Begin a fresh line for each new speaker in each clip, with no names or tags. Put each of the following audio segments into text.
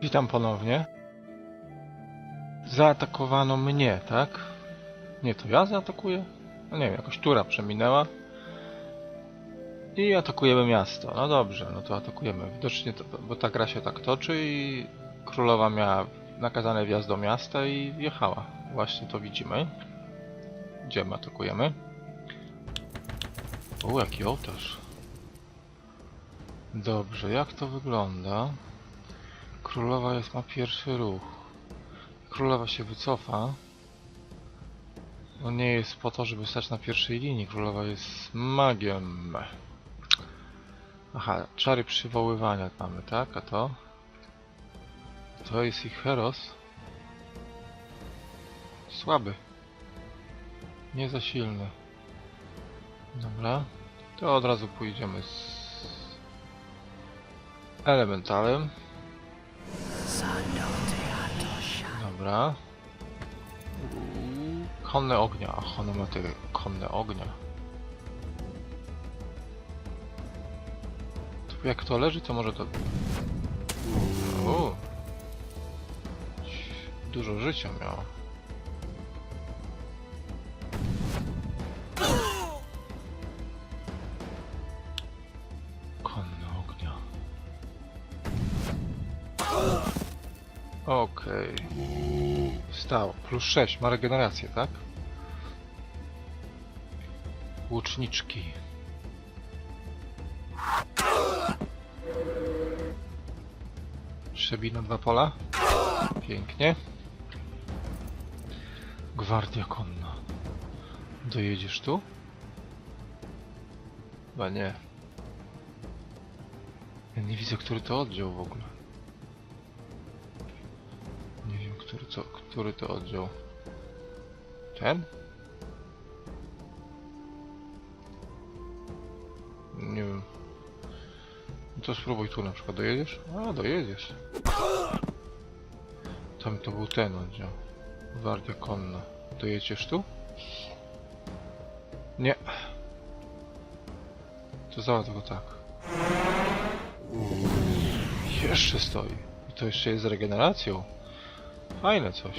Witam ponownie. Zaatakowano mnie, tak? Nie, to ja zaatakuję? No nie wiem, jakoś tura przeminęła. I atakujemy miasto. No dobrze, no to atakujemy. Widocznie, to, bo ta gra się tak toczy i królowa miała nakazany wjazd do miasta i wjechała. Właśnie to widzimy. Idziemy, atakujemy. O, jaki ołtarz. Dobrze, jak to wygląda? Królowa jest, ma pierwszy ruch. Królowa się wycofa. No nie jest po to, żeby stać na pierwszej linii. Królowa jest magiem. Aha, czary przywoływania mamy, tak? A to? To jest ich heros. Słaby. Nie za silny. Dobra. To od razu pójdziemy z elementalem. Dobra. Konne ognia. Ach, one ma te konne ognia. Jak to leży, to może to... Dużo życia miała. Okej. Stało. Plus 6. Ma regenerację, tak? Łuczniczki. Przebij na dwa pola. Pięknie. Gwardia konna. Dojedziesz tu? Chyba nie. Ja nie widzę, który to oddział w ogóle. Co, który to oddział. Ten? Nie wiem. No to spróbuj tu na przykład. Dojedziesz? A, dojedziesz. Tam to był ten oddział. Gwardia konna. Dojedziesz tu? Nie. To załatw go tak. Jeszcze stoi. I to jeszcze jest z regeneracją. Fajne coś.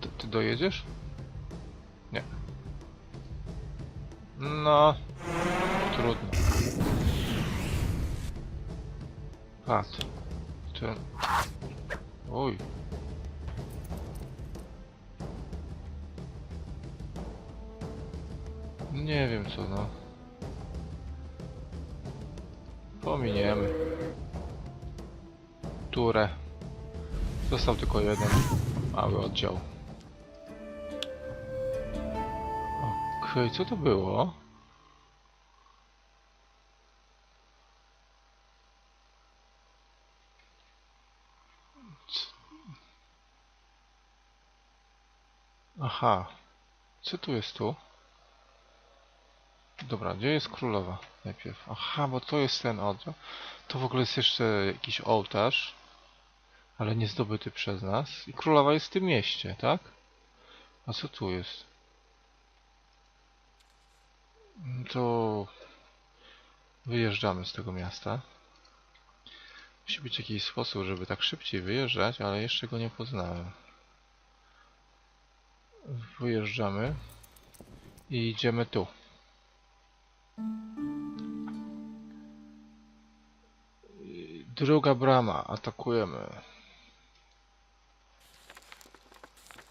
Ty, ty dojedziesz? Nie. No. Trudno. Pat. Ten. Oj. Nie wiem co no. Pominiemy. Turę. Został tylko jeden mały oddział. Okej, co to było? Aha. Co tu jest tu? Dobra, gdzie jest królowa najpierw? Aha, bo to jest ten oddział. To w ogóle jest jeszcze jakiś ołtarz, ale nie zdobyty przez nas. I królowa jest w tym mieście, tak? A co tu jest? To wyjeżdżamy z tego miasta. Musi być jakiś sposób, żeby tak szybciej wyjeżdżać, ale jeszcze go nie poznałem. Wyjeżdżamy i idziemy tu. Druga brama. Atakujemy.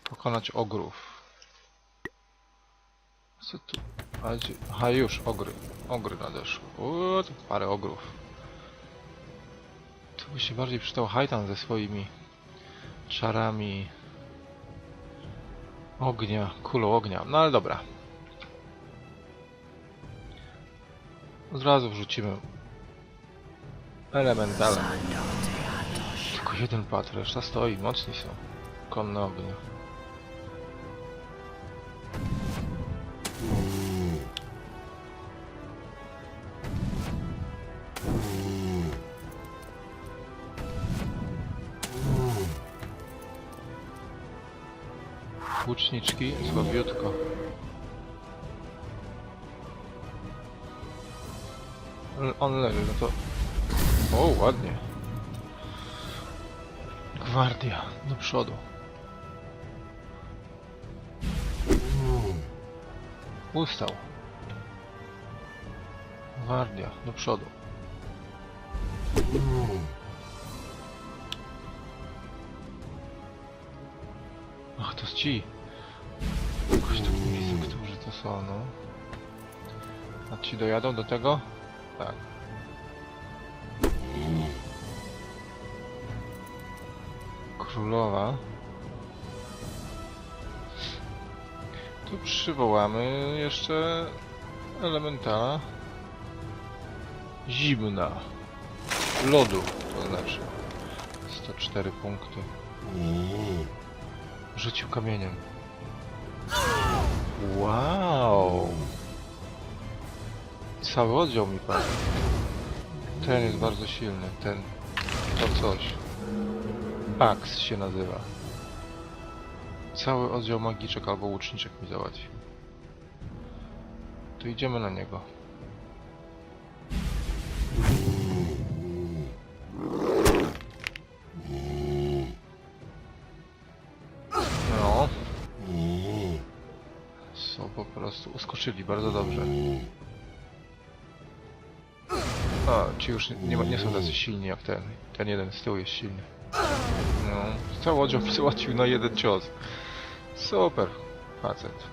Pokonać ogrów. Co tu? Aha, już ogry. Ogry nadeszły. Uuu, parę ogrów. Tu by się bardziej przydał Hajtan ze swoimi czarami ognia, kulą ognia. No ale dobra. Od razu wrzucimy elementalem. Tylko jeden pat, reszta stoi, mocni są. Konne ognie. łuczniczki, słabiutko. On leży, no to... O, ładnie. Gwardia, do przodu. Ustał. Gwardia, do przodu. Ach, to ci. Jakoś tak nie widzę, którzy to są, no. A ci dojadą do tego? Tak. Królowa. Tu przywołamy jeszcze elementala zimna. Lodu, to znaczy. 104 punkty. Rzucił kamieniem. Wow! Cały oddział mi padł. Ten jest bardzo silny, ten... To coś. Ax się nazywa. Cały oddział magiczek albo łuczniczek mi załatwił. To idziemy na niego. No. Są po prostu uskoczyli bardzo dobrze. A, ci już nie, nie są tacy silni jak ten. Ten jeden z tyłu jest silny. No, cały oddział załatwił na jeden cios. Super, facet.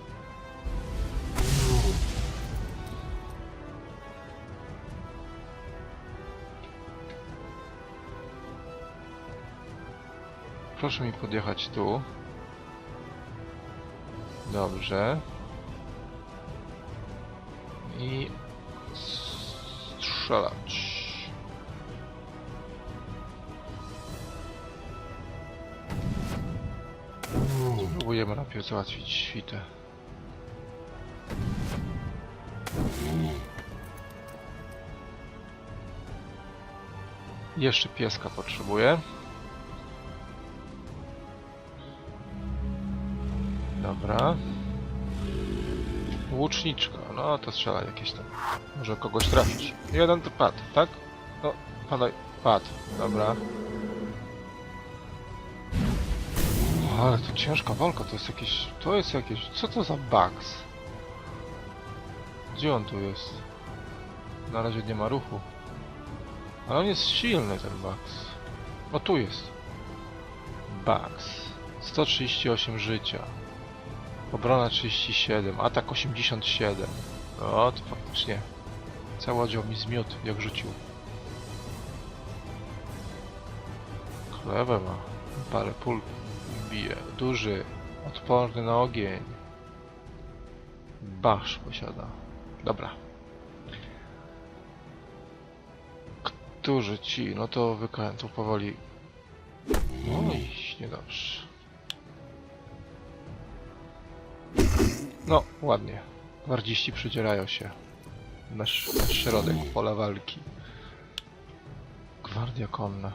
Proszę mi podjechać tu. Dobrze. Strzelać. Spróbujemy najpierw załatwić świtę. Jeszcze pieska potrzebuję. Dobra. Łuczniczka, no to strzela jakieś tam. Może kogoś trafić. Jeden to padł, tak? No, padaj, padł, dobra. O, ale to ciężka walka, to jest jakieś, to jest jakieś, co to za bugs? Gdzie on tu jest? Na razie nie ma ruchu. Ale on jest silny ten bugs. O, tu jest. Bugs. 138 życia. Obrona 37, atak 87. O, to faktycznie. Cały oddział mi zmiótł, jak rzucił. Chlebę ma. Parę pól bije. Duży, odporny na ogień. Basz posiada. Dobra. Którzy ci? No to wykręcą powoli. I niedobrze. No, ładnie. Gwardziści przedzierają się na, sz na środek pola walki. Gwardia konna.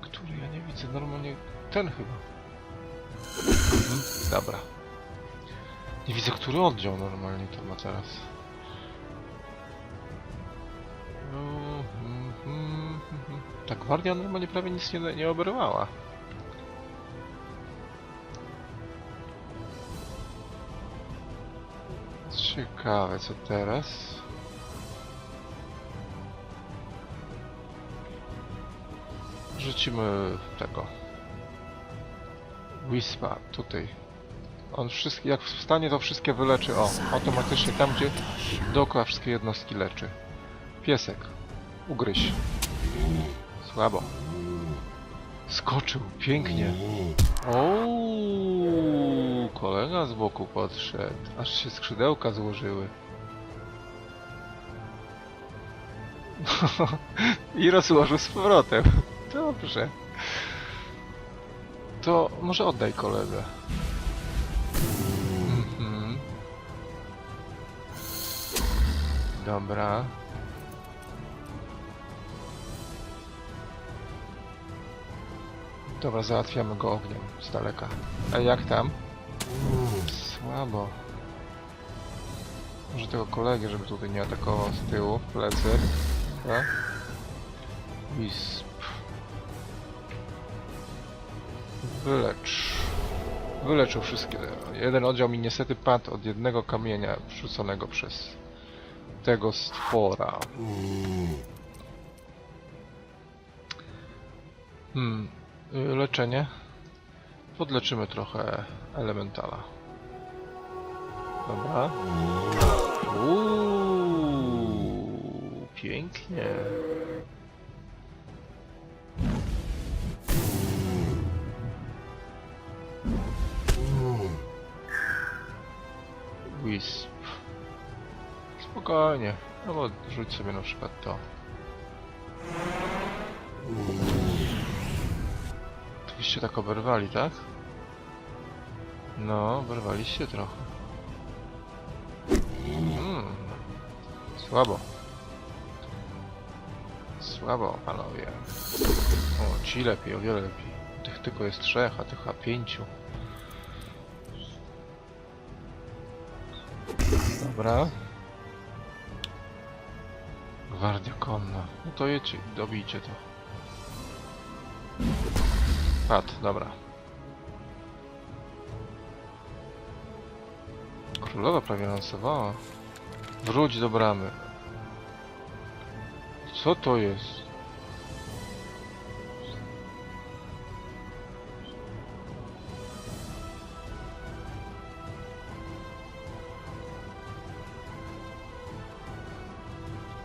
Który ja nie widzę normalnie. Ten chyba. Mhm, dobra. Nie widzę, który oddział normalnie to ma teraz. Mhm, mhm, mhm. Ta gwardia normalnie prawie nic nie, nie oberwała. Ciekawe co teraz. Rzucimy tego. Wispa tutaj. On wszystkie, jak wstanie to wszystkie wyleczy. O, automatycznie tam gdzie dookoła wszystkie jednostki leczy. Piesek. Ugryź. Słabo. Skoczył, pięknie. Kolega z boku podszedł. Aż się skrzydełka złożyły. I rozłożył z powrotem. Dobrze. To może oddaj kolegę. Mhm. Dobra. Dobra, załatwiamy go ogniem z daleka. A jak tam? Słabo. Może tego kolegę, żeby tutaj nie atakował z tyłu, plecy. Tak? Wisp. Wylecz. Wyleczył wszystkie. Jeden oddział mi niestety padł od jednego kamienia wrzuconego przez tego stwora. Hmm. y, Leczenie. Podleczymy trochę elementala. Dobra. Uuu, pięknie. Wisp. Spokojnie. No bo rzuć sobie na przykład to. Byście tak oberwali, tak? No, oberwaliście trochę. Słabo. Słabo, panowie. O, ci lepiej, o wiele lepiej. Tych tylko jest trzech, a tych a pięciu. Dobra. Gwardia konna. No to jedźcie, dobijcie to. Pad, dobra. Królowa prawie lansowała. Wróć do bramy. Co to jest?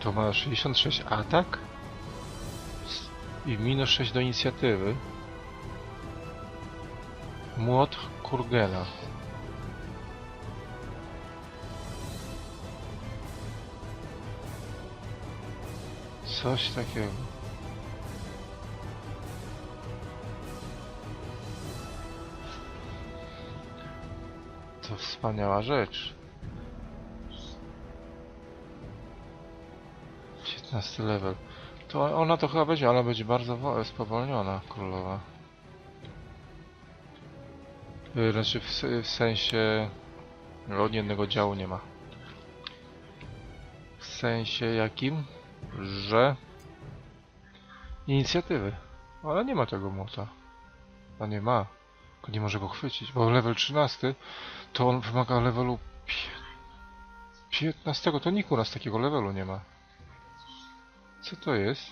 To ma 66 atak? I minus 6 do inicjatywy. Młot Kurgena. Coś takiego. To wspaniała rzecz. 15 level. To ona to chyba będzie, ale będzie bardzo wo- spowolniona, królowa. Yy, Znaczy w, w sensie... Od jednego działu nie ma. W sensie jakim? Że... Inicjatywy. Ale nie ma tego młota. A nie ma. Tylko nie może go chwycić, bo level 13 to on wymaga levelu pie- 15. To nikt u nas takiego levelu nie ma. Co to jest?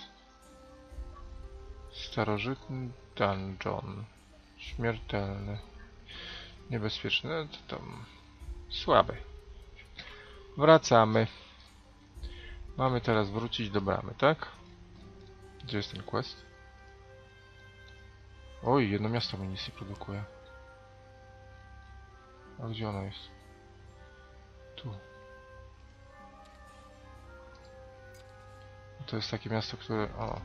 Starożytny dungeon. Śmiertelny. Niebezpieczny. No to tam... Słaby. Wracamy. Mamy teraz wrócić do bramy, tak? Gdzie jest ten quest? Oj, jedno miasto mi nie produkuje. A gdzie ono jest? Tu. To jest takie miasto, które... O,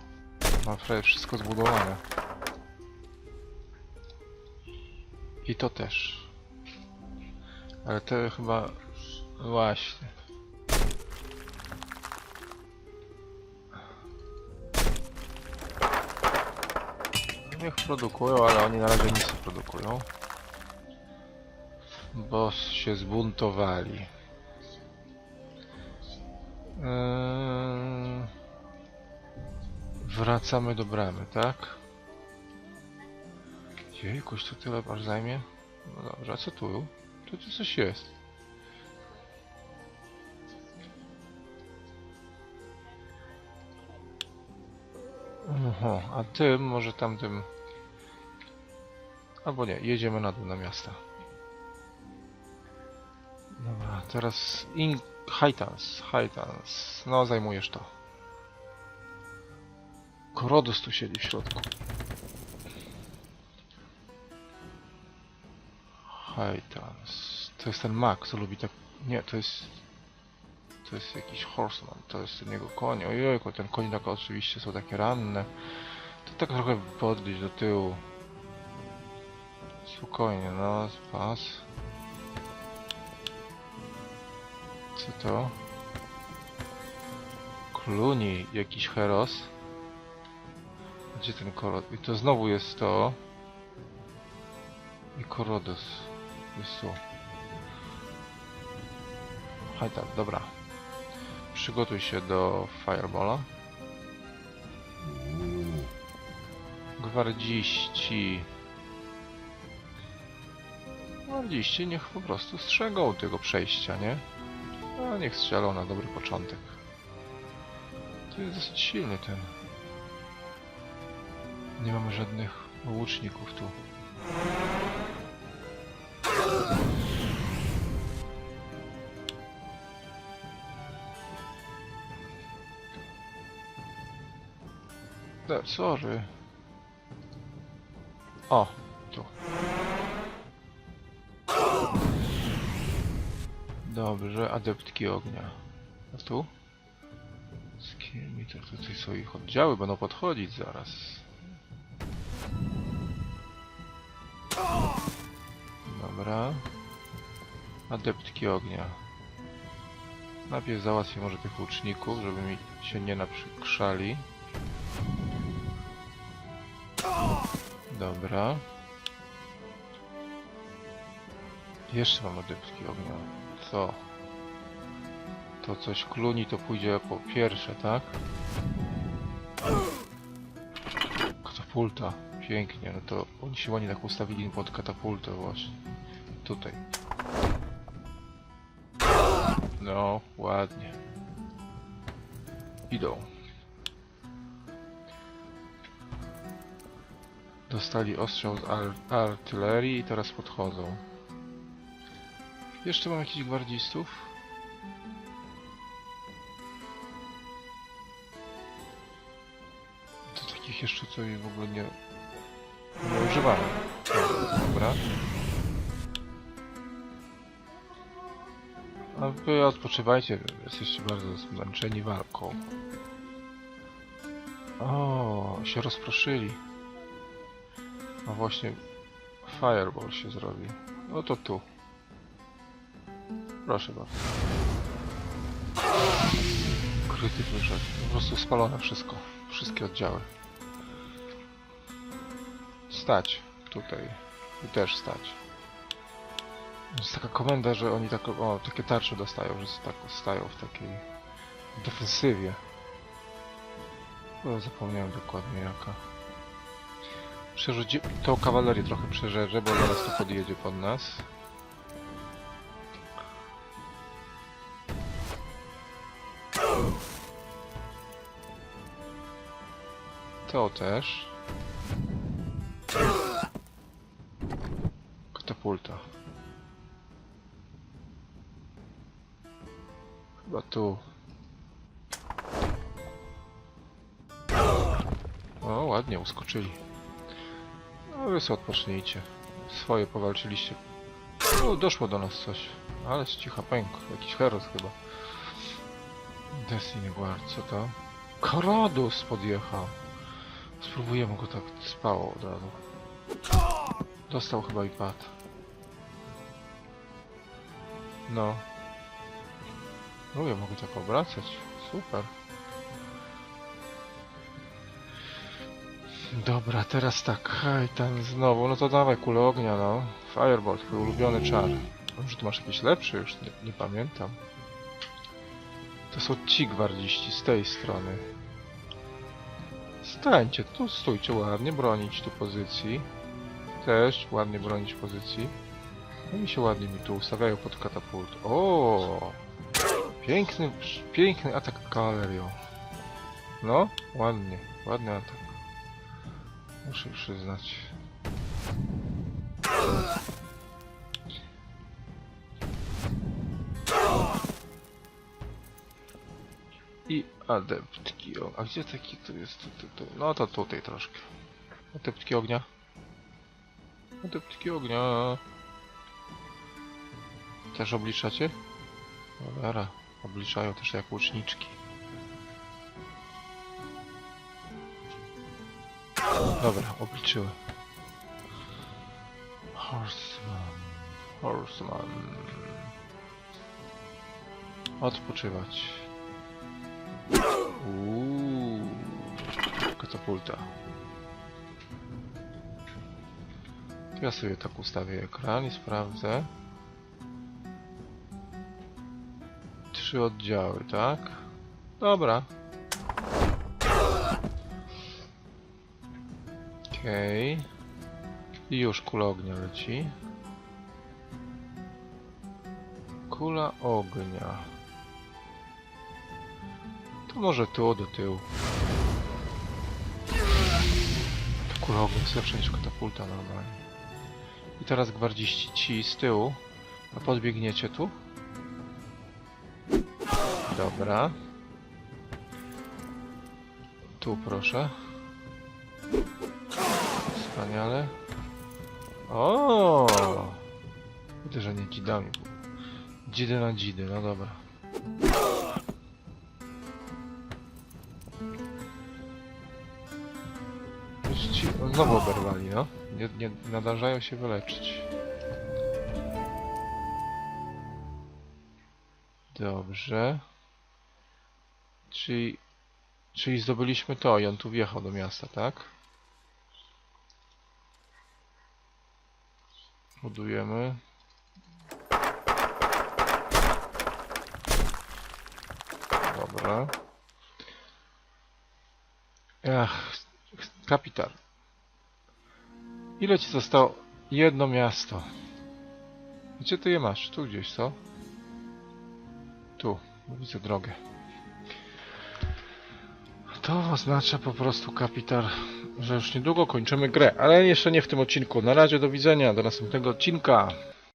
ma prawie wszystko zbudowane. I to też. Ale to chyba... Właśnie. Niech produkują, ale oni na razie nic nie produkują. Bo się zbuntowali. Eee... Wracamy do bramy, tak? Jejkuś, to tyle aż zajmie? No dobrze, a co tu? Tu, tu coś jest. Oho, a tym, może tamtym... Albo nie, jedziemy na dół na miasta. Dobra, teraz in... Haitans, Haitans. No, zajmujesz to. Korodus tu siedzi w środku. Haitans. To jest ten mak, co lubi tak... Nie, to jest... To jest jakiś horseman, to jest ten jego koń. Ojejku, ten koń tak oczywiście są takie ranne. To tak trochę podgryźć do tyłu. Spokojnie, no, pas. Co to? Kluni, jakiś heros. Gdzie ten korod? I to znowu jest to. I Korodos. Jest tu. Haj tam, dobra. Przygotuj się do Fireballa. Gwardziści. Gwardziści niech po prostu strzegą tego przejścia, nie? A niech strzelą na dobry początek. To jest dosyć silny ten. Nie mamy żadnych łuczników tu. No, sorry. O, tu. Dobrze, adeptki ognia. A tu? Z kim to tutaj są ich oddziały, będą podchodzić zaraz. Dobra. Adeptki ognia. Najpierw załatwię może tych łuczników, żeby mi się nie naprzykrzali. Dobra. Jeszcze mam adeptki ognia. Co? To coś kluni, to pójdzie po pierwsze, tak? Katapulta. Pięknie, no to oni się ładnie tak ustawili pod katapultę właśnie. Tutaj. No, ładnie. Idą. Dostali ostrzał z ar artylerii i teraz podchodzą. Jeszcze mam jakichś gwardzistów? To takich jeszcze co jej w ogóle nie, nie używamy. Dobra. A wy odpoczywajcie, jesteście bardzo zmęczeni walką. O, się rozproszyli. A właśnie Fireball się zrobi. No to tu. Proszę bardzo. Kryty wyszedł. Po prostu spalone wszystko. Wszystkie oddziały. Stać. Tutaj. I też stać. Jest taka komenda, że oni tak, o, takie tarcze dostają, że tak stają w takiej defensywie. Zapomniałem dokładnie jaka. Przerzuci... tą kawalerię trochę przeżerzę, bo zaraz tu podjedzie pod nas. To też. Katapulta. Chyba tu. O, ładnie uskoczyli. No wy sobie odpocznijcie. Swoje powalczyliście. O, doszło do nas coś. Ale z cicha pęk. Jakiś heros chyba. Destiny Guard, co to? Korodus podjechał. Spróbujemy go tak spało od razu. Dostał chyba i. No. No ja mogę tak obracać. Super. Dobra, teraz tak, hej, ten znowu, no to dawaj kulę ognia, no. Fireball, twój ulubiony czar. Może tu masz jakiś lepszy, już nie, nie pamiętam. To są ci gwardziści z tej strony. Stańcie, tu stójcie ładnie, bronić tu pozycji. Też ładnie bronić pozycji. No i się ładnie mi tu ustawiają pod katapult. O, Piękny, piękny atak kavalerią. No, ładnie, ładny atak. Muszę przyznać. I adeptki ognia. A gdzie taki tu jest? No to tutaj troszkę. Adeptki ognia. Adeptki ognia. Też obliczacie? Cholera, obliczają też jak łuczniczki. Dobra, obliczyły. Horseman. Horseman. Odpoczywać. Uuu. Katapulta. Ja sobie tak ustawię ekran i sprawdzę. Trzy oddziały, tak? Dobra. Okej. I już kula ognia leci. Kula ognia. To może tu do tyłu. To kula ognia jest lepsza niż katapulta normalnie. I teraz gwardziści ci z tyłu. A podbiegniecie tu? Dobra. Tu proszę. Wspaniale. O! Uderzenie dzidami. Dzidy na dzidy, no dobra. Ci no, znowu oberwali, no. Nie, nie nadarzają się wyleczyć. Dobrze. Czyli, czyli zdobyliśmy to i on tu wjechał do miasta, tak? Budujemy. Dobra. Ach, kapitan. Ile ci zostało? Jedno miasto. Gdzie ty je masz? Tu gdzieś, co? Tu, widzę drogę. To oznacza po prostu kapitan, że już niedługo kończymy grę, ale jeszcze nie w tym odcinku. Na razie, do widzenia, do następnego odcinka.